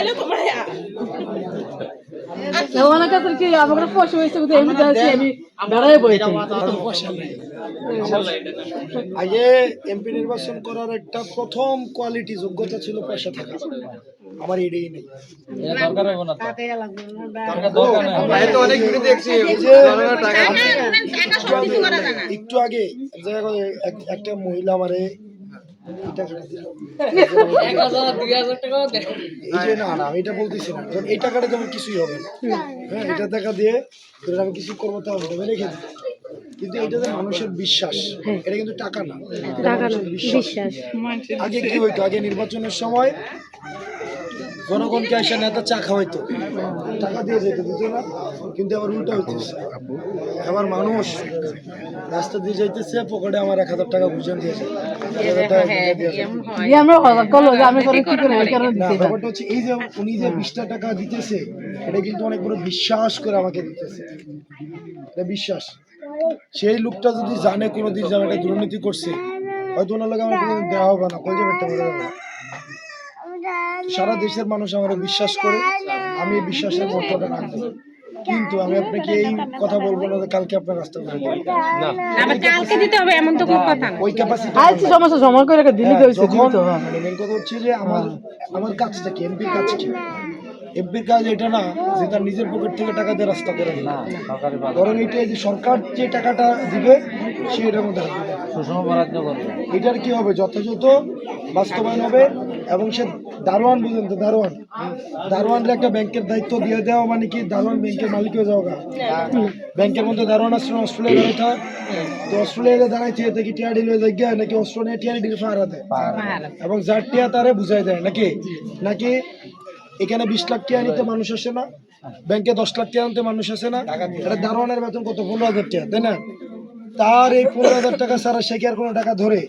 খাইলে তোমার অনেক আছে কি আমাকে পয়সা হয়েছে কিন্তু এমনি যাচ্ছি আমি বেড়াই বইছি আগে এমপি নির্বাচন করার একটা প্রথম কোয়ালিটি যোগ্যতা ছিল পয়সা থাকা আমার এটাই নেই এই যে একটু আগে এক জায়গায় একটা মহিলা আমারে। এই যে না না আমি এটা বলতেছি না। এই টাকাটা কিছুই হবে না। হ্যাঁ এটা টাকা দিয়ে আমি কিছু করব তা হবে রেখে দিই। কিন্তু এটা তো মানুষের বিশ্বাস এটা কিন্তু টাকা না। বিশ্বাস। আগে কি হইতো? আগে নির্বাচনের সময় জনগণকে এসে নেতা চা খাওয়াইতো। টাকা দিয়ে যেত দিত না? কিন্তু আবার উল্টা হইতেছে। আবার মানুষ রাস্তা দিয়ে যাইতেছে পকেটে আমার এক হাজার টাকা বুঝান দিয়েছে। ব্যাপারটা হচ্ছে এই যে উনি যে বিশটা টাকা দিতেছে এটা কিন্তু অনেক বড় বিশ্বাস করে আমাকে দিতেছে। এটা বিশ্বাস। সেই লোকটা যদি জানে কোনোদিন যে আমি একটা দুর্নীতি করছে হয়তো ওনার লাগে আমার কোনোদিন দেওয়া হবে না কই যাবে একটা মরে যাবে সারা দেশের মানুষ আমার বিশ্বাস করে আমি বিশ্বাসের মর্যাদা রাখব। কিন্তু আমি আপনাকে এই কথা বলব না কালকে আপনার রাস্তা করে দেবো। আবার কালকে দিতে হবে এমন তো কোনো কথা না। ওই ক্যাপাসিটি আইছি সমস্যা সময় করে দিলি তো দিতে হবে। মানে মেন কথা হচ্ছে যে আমার আমার কাজটা কি এমপির কাজ কি? এমপির কাজ এটা না যে তার নিজের পকেট থেকে টাকা দিয়ে রাস্তা করে দিবে। ধরেন এটা যে সরকার যে টাকাটা দিবে সে এটার মধ্যে দিবে। এটার কি হবে? যথাযথ বাস্তবায়ন হবে এবং সে দারোয়ান বুঝেন তো, দারোয়ান। দারোয়ানরা একটা ব্যাংকের দায়িত্ব দিয়ে দেওয়া মানে কি দারোয়ান ব্যাংকের মালিক হয়ে যাওয়া ব্যাংকের মধ্যে দারোয়ান আসলে অস্ট্রেলিয়া দাঁড়াইতে হয়। তো অস্ট্রেলিয়াতে দাঁড়াইছে এতে কি টিয়াডি লয়ে যায় গিয়া নাকি অস্ট্রেলিয়া টিয়াডি ফাহারা দেয় এবং যার টিয়া তারে বুঝাই দেয়, নাকি? নাকি এখানে বিশ লাখ টিয়া নিতে মানুষ আসে না? ব্যাংকে দশ লাখ টিয়া আনতে মানুষ আসে না? এটা দারোয়ানের বেতন কত? পনেরো হাজার টিয়া, তাই না? তার এই পনেরো হাজার টাকা ছাড়া সে কি আর কোনো টাকা ধরে?